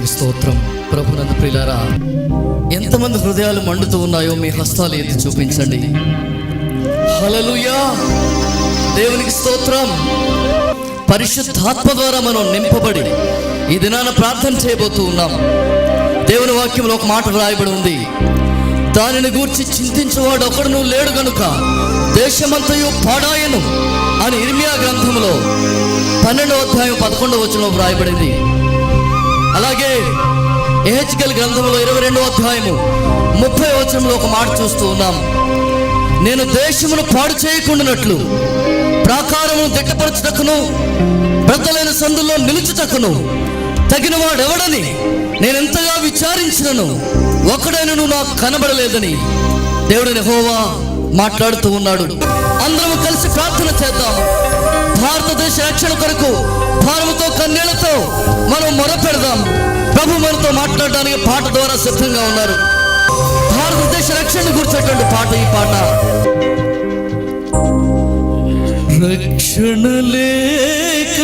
దేవునికి స్తోత్రం. ప్రభునందు ప్రిలారా ఎంతమంది హృదయాలు మండుతూ ఉన్నాయో మీ హస్తాలు ఎత్తి చూపించండి. హలలుయా దేవునికి స్తోత్రం. పరిశుద్ధాత్మ ద్వారా మనం నింపబడి ఈ దినాన ప్రార్థన చేయబోతూ ఉన్నాం. దేవుని వాక్యంలో ఒక మాట రాయబడి ఉంది. దానిని గూర్చి చింతించేవాడు ఒకడును లేడు గనుక దేశమంతయు పాడాయను అని ఇర్మియా గ్రంథంలో పన్నెండవ అధ్యాయం పదకొండవ వచనంలో వ్రాయబడింది అలాగే ఎహెచ్కల్ గ్రంథంలో ఇరవై రెండో అధ్యాయము ముప్పై వచనంలో ఒక మాట చూస్తూ ఉన్నాం. నేను దేశమును పాడు చేయకుండానట్లు ప్రాకారమును దిట్టపరచుటకును పెద్దలైన సందుల్లో నిలుచుటకును తగిన వాడెవడని నేను ఎంతగా విచారించినను ఒకడైనను నాకు కనబడలేదని. దేవుడిని హోవా మాట్లాడుతూ ఉన్నాడు. అందరం కలిసి ప్రార్థన చేద్దాం. భారతదేశ రక్షణ కొరకు భారముతో కన్నీళ్ళతో మనం మొరపెడదాం. ప్రభు మనతో మాట్లాడడానికి పాట ద్వారా సిద్ధంగా ఉన్నారు. భారతదేశ రక్షణ గురించేటువంటి పాట ఈ పాట. రక్షణ లేక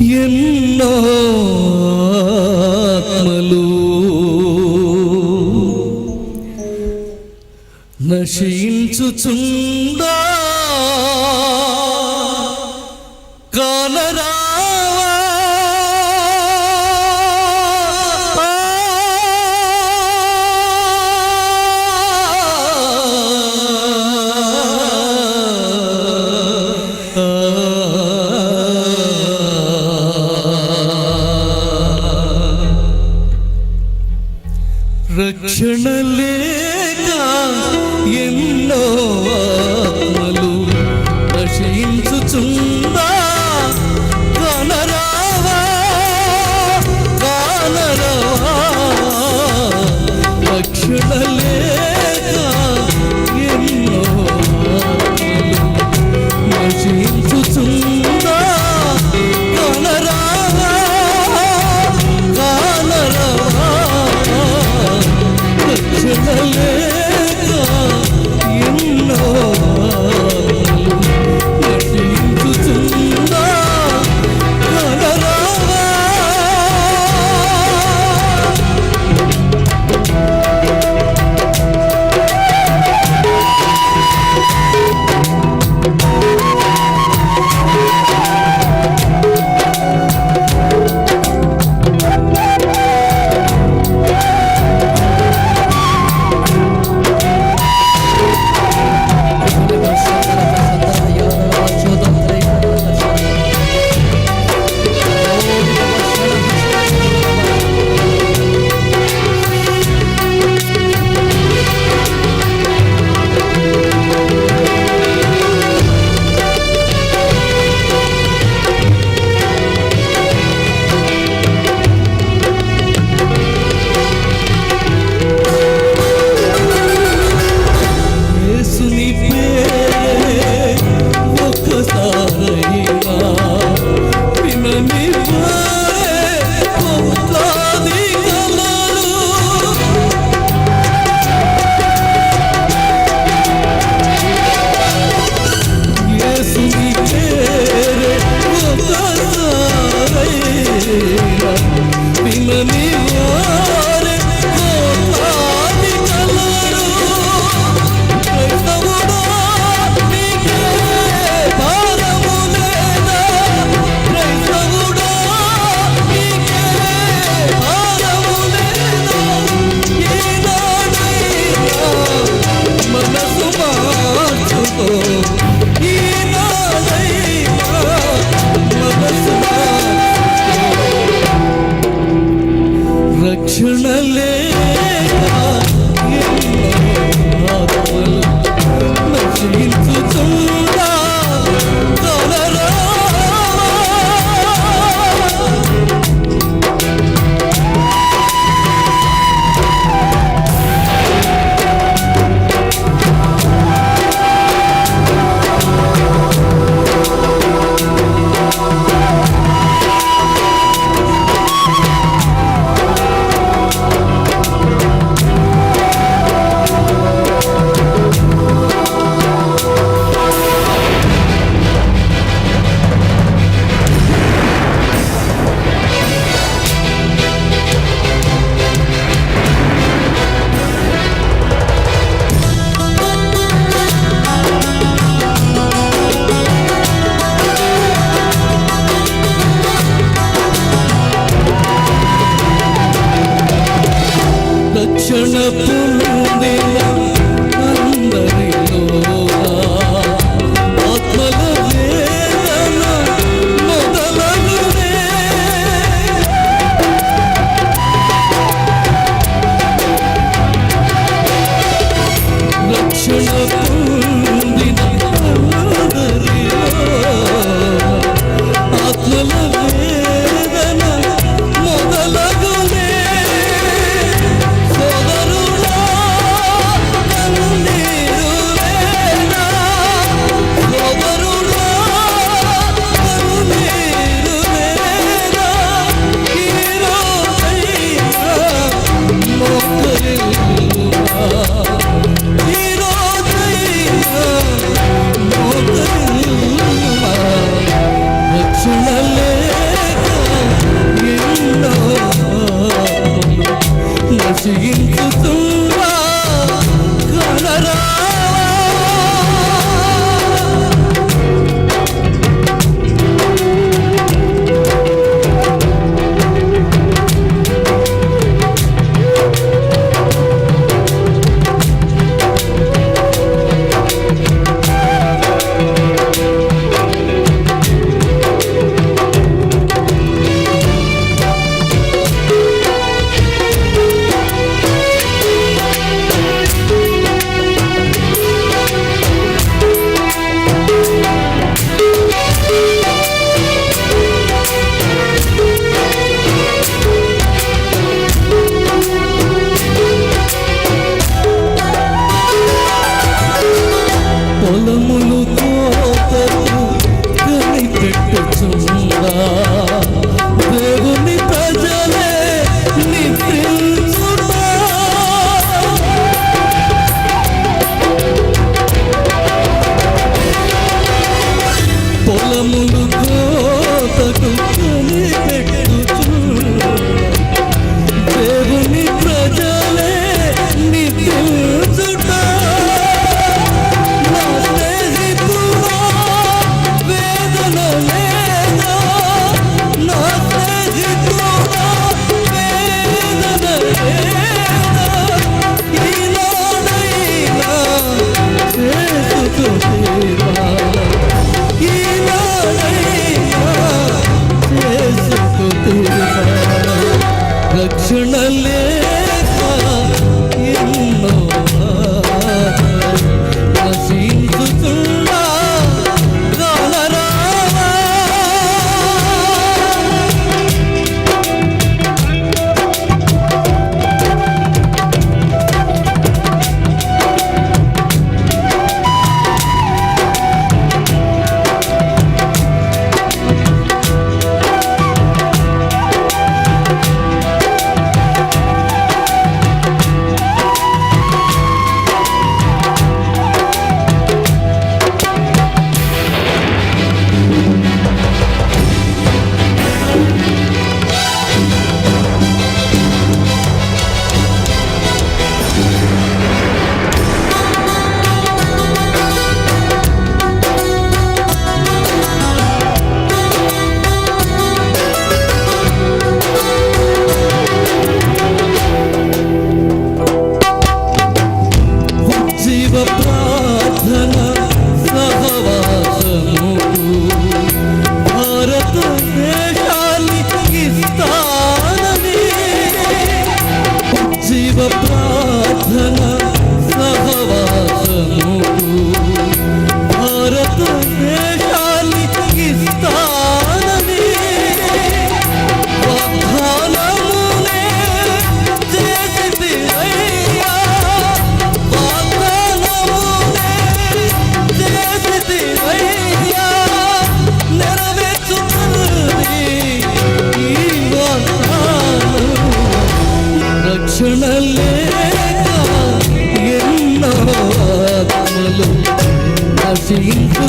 ఎన్నో నశించుచుందా కానరావా. రక్షణ లే ఎన్నో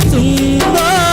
to love.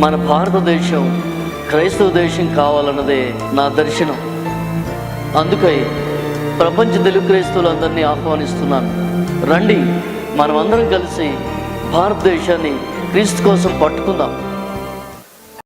మన భారతదేశం క్రైస్తవ దేశం కావాలన్నదే నా దర్శనం. అందుకై ప్రపంచ తెలుగు క్రైస్తవులందరినీ ఆహ్వానిస్తున్నాను. రండి మనమందరం కలిసి భారతదేశాన్ని క్రీస్తు కోసం పట్టుకుందాం.